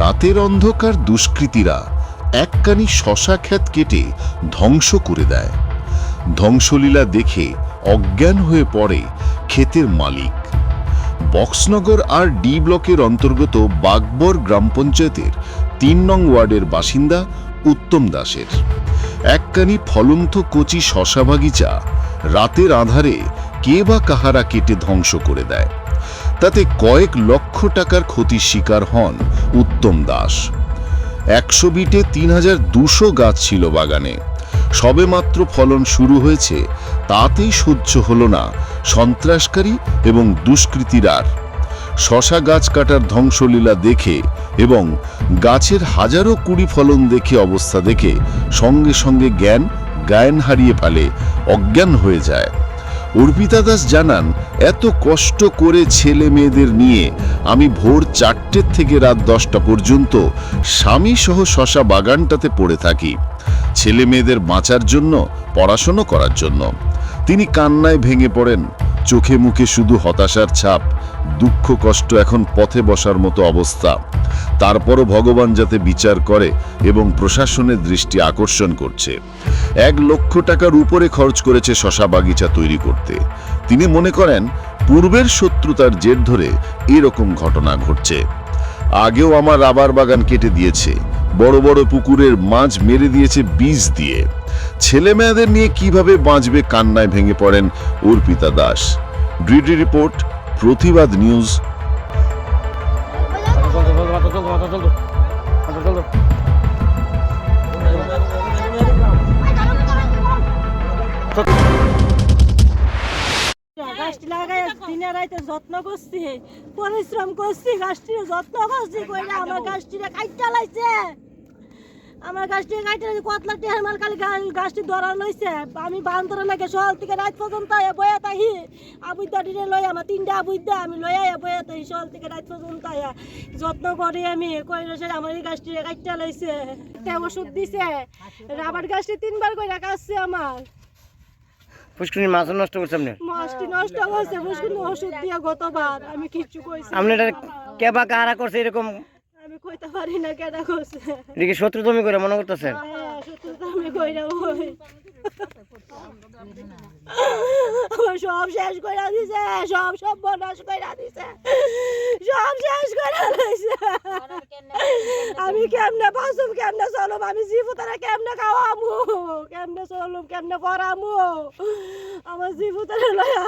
রাতের অন্ধকার দুষ্কৃতীরা এককানি শশা ক্ষেত কেটে ধ্বংস করে দেয়। ধ্বংসলীলা দেখে অজ্ঞান হয়ে পড়ে ক্ষেতের মালিক। বক্সনগর আর ডি ব্লকের অন্তর্গত বাগবর গ্রাম পঞ্চায়েতের তিন নং ওয়ার্ডের বাসিন্দা উত্তম দাসের। এককানি ফলন্ত কচি শশা বাগিচা রাতের আধারে কে বা কাহারা কেটে ধ্বংস করে দেয়। তাতে কয়েক লক্ষ টাকার ক্ষতির শিকার হন উত্তম দাস। একশো বিটে তিন হাজার দুশো গাছ ছিল বাগানে। সবেমাত্র ফলন শুরু হয়েছে, তাতেই সহ্য হলো না সন্ত্রাসকারী এবং দুষ্কৃতীরার শশা গাছ কাটার ধ্বংসলীলা দেখে এবং গাছের হাজারো কুড়ি ফলন দেখে অবস্থা দেখে সঙ্গে সঙ্গে জ্ঞান গায়ন হারিয়ে ফেলে, অজ্ঞান হয়ে যায়। অর্পিতা দাস জানান, এত কষ্ট করে ছেলে মেয়েদের নিয়ে আমি ভোর চারটের থেকে রাত দশটা পর্যন্ত স্বামী সহ শশা বাগানটাতে পড়ে থাকি। ছেলে মেয়েদের বাঁচার জন্য, পড়াশোনা করার জন্য। তিনি কান্নায় ভেঙে পড়েন। চোখে মুখে শুধু হতাশার ছাপ। দুঃখ কষ্ট এখন পথে বসার মতো অবস্থা। তারপরও ভগবান যাতে বিচার করে এবং প্রশাসনের দৃষ্টি আকর্ষণ করছে। এক লক্ষ টাকার উপরে খরচ করেছে শশা বাগিচা তৈরি করতে। তিনি মনে করেন, পূর্বের শত্রুতার জের ধরে এরকম ঘটনা ঘটছে। আগেও আমার রাবার বাগান কেটে দিয়েছে, বড় বড় পুকুরের মাছ মেরে দিয়েছে বীজ দিয়ে। ছেলে মেয়েদের নিয়ে কীভাবে বাঁচবে কান্নায় ভেঙে পড়েন অর্পিতা দাস। ডিডি রিপোর্ট, প্রতিবাদ নিউজ গাছটি দিনে রাইতে যত্ন করছি, পরিশ্রম করছি, গাছটির যত্ন করছি কইরা আমার গাছটিরে কাইটা লাইছে। আমার গাছটি কাইটা লাইছে মাল গাছটি ধরা লইছে। আমি বান্দরে লাগে সকাল থেকে রাত পর্যন্ত আয়া বয়া তাহি আবুদ্দা ডিরে লই আমার তিনটা আমি লই আয়া বয়া তাহি সকাল থেকে রাত পর্যন্ত যত্ন করি আমি, কইরা সে আমার এই গাছটিরে কাইটা লাইছে। ওষুধ দিছে। রাবার গাছটি তিনবার কইরা কাটছে আমার। পুষ্করিণী মাছ নষ্ট করছে আপনি? মাছটি নষ্ট হয়েছে বুঝলি ওষুধ দিয়ে গতবার আমি কিচ্ছু কইছি আপনি এটা কেবা কাহারা করছে এরকম? আমি কইতে পারি না কেডা করছে। শত্রু তুমি করে মনে করতেছেন হ্যাঁ, সত্যি তো কইরা ওই আমার সব শেষ কইরা দিছে সব সব বনাশ কইরা দিছে সব শেষ কইরা দিছে। আমি কেমনে বাঁচুম কেমনে চলুম? আমি জীবতারা কেমনে খাওয়ামু? কেমনে চলুম? কেমনে পড়ামু? আমার জীবতারা লয়া।